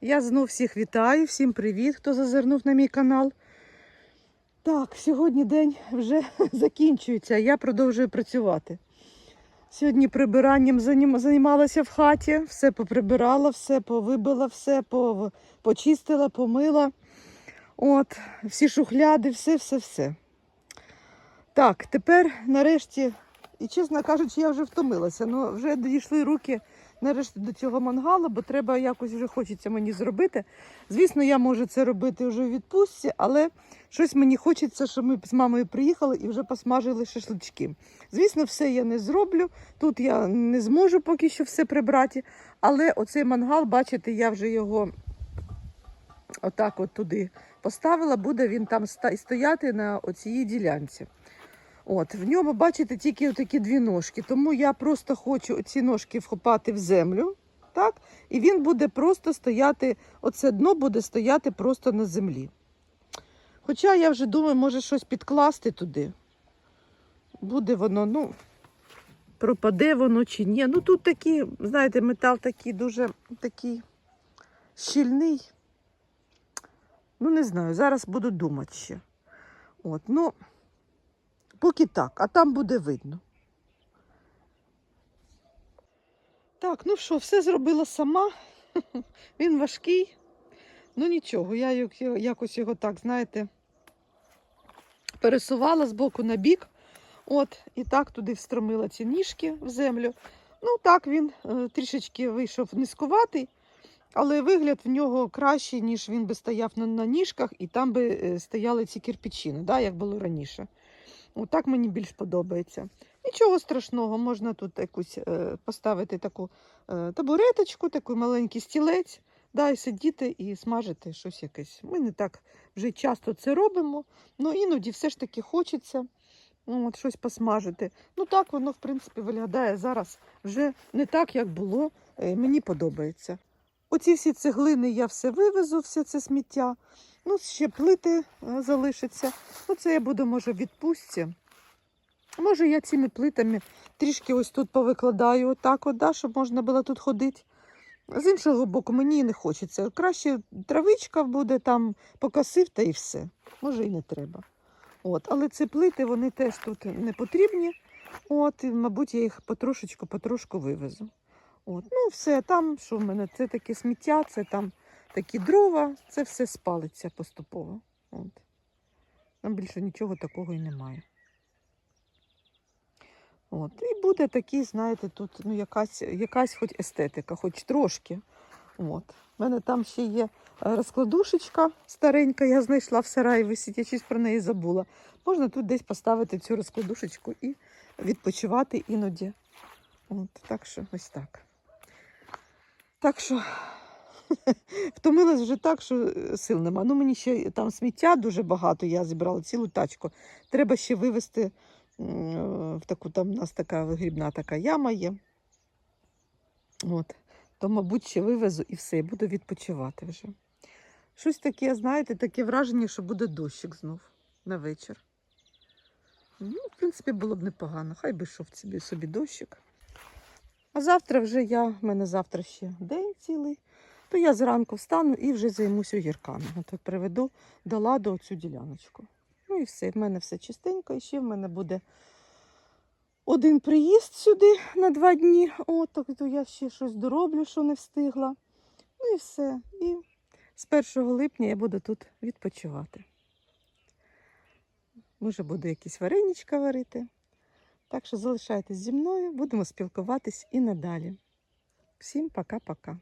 Я знов всіх вітаю, всім привіт, хто зазирнув на мій канал. Так, сьогодні день вже закінчується, я продовжую працювати. Сьогодні прибиранням займалася в хаті, все поприбирала, все повибила, все почистила, помила. От, всі шухляди, все, все, все. Так, тепер нарешті, і чесно кажучи, я вже втомилася. Ну, вже дійшли руки нарешті до цього мангала, бо треба якось вже хочеться мені зробити. Звісно, я можу це робити вже у відпустці, але щось мені хочеться, щоб ми з мамою приїхали і вже посмажили шашлички. Звісно, все я не зроблю. Тут я не зможу поки що все прибрати. Але оцей мангал, бачите, я вже його отак от туди поставила, буде він там стояти на оцій ділянці. От, в ньому, бачите, тільки такі дві ножки. Тому я просто хочу ці ножки вхопати в землю. Так? І він буде просто стояти, оце дно буде стояти просто на землі. Хоча я вже думаю, може щось підкласти туди. Буде воно, ну, пропаде воно чи ні. Ну тут такий, знаєте, метал такий дуже такий щільний. Ну, не знаю, зараз буду думати ще. От, ну, поки так, а там буде видно. Так, ну що, все зробила сама. Він важкий. Ну нічого, я якось його так, знаєте, пересувала з боку на бік. От, і так туди встромила ці ніжки в землю. Ну, так він е, трішечки вийшов низькуватий, але вигляд в нього кращий, ніж він би стояв на, на ніжках, і там би е, стояли ці кирпичини, да, як було раніше. Отак мені більш подобається. Нічого страшного, можна тут якусь е, поставити таку е, табуреточку, такий маленький стілець, да, і сидіти і смажити щось якесь. Ми не так вже часто це робимо, але іноді все ж таки хочеться ну, от, щось посмажити. Ну так воно, в принципі, виглядає зараз вже не так, як було. Е, мені подобається. Оці всі цеглини я все вивезу, все це сміття. Ну, ще плити е, залишаться. Ну, це я буду, може, в відпустці. Може, я цими плитами трішки ось тут повикладаю, отак, от, да, щоб можна було тут ходити. З іншого боку, мені не хочеться. Краще травичка буде там, покосив та і все. Може, і не треба. От. Але ці плити вони теж тут не потрібні. От, і, мабуть, я їх потрошечку-потрошку вивезу. От. Ну, все, там, що в мене, це таке сміття, це там такі дрова, це все спалиться поступово. От. Там більше нічого такого і немає. От. І буде такий, знаєте, тут ну, якась, якась хоч естетика, хоч трошки. От. У мене там ще є е, розкладушечка старенька, я знайшла в сараї висить, я щось про неї забула. Можна тут десь поставити цю розкладушечку і відпочивати іноді. От, так що ось так. Так що втомилась вже так, що е, сил нема. Ну, мені ще там сміття дуже багато, я зібрала цілу тачку. Треба ще вивезти е, в таку, там у нас така вигрібна така яма є. От. То, мабуть, ще вивезу і все, буду відпочивати вже. Щось таке, знаєте, таке враження, що буде дощик знов на вечір. Ну, в принципі, було б непогано. Хай би йшов собі, собі дощик. А завтра вже я, в мене завтра ще день цілий, то я зранку встану і вже займусь огірками. От приведу до ладу цю діляночку. Ну і все, в мене все чистенько, і ще в мене буде один приїзд сюди на два дні. От, так то я ще щось дороблю, що не встигла. Ну і все. І з 1 липня я буду тут відпочивати. Може, буду якісь вареничка варити. Так що залишайтесь зі мною, будемо спілкуватись і надалі. Всім пока-пока.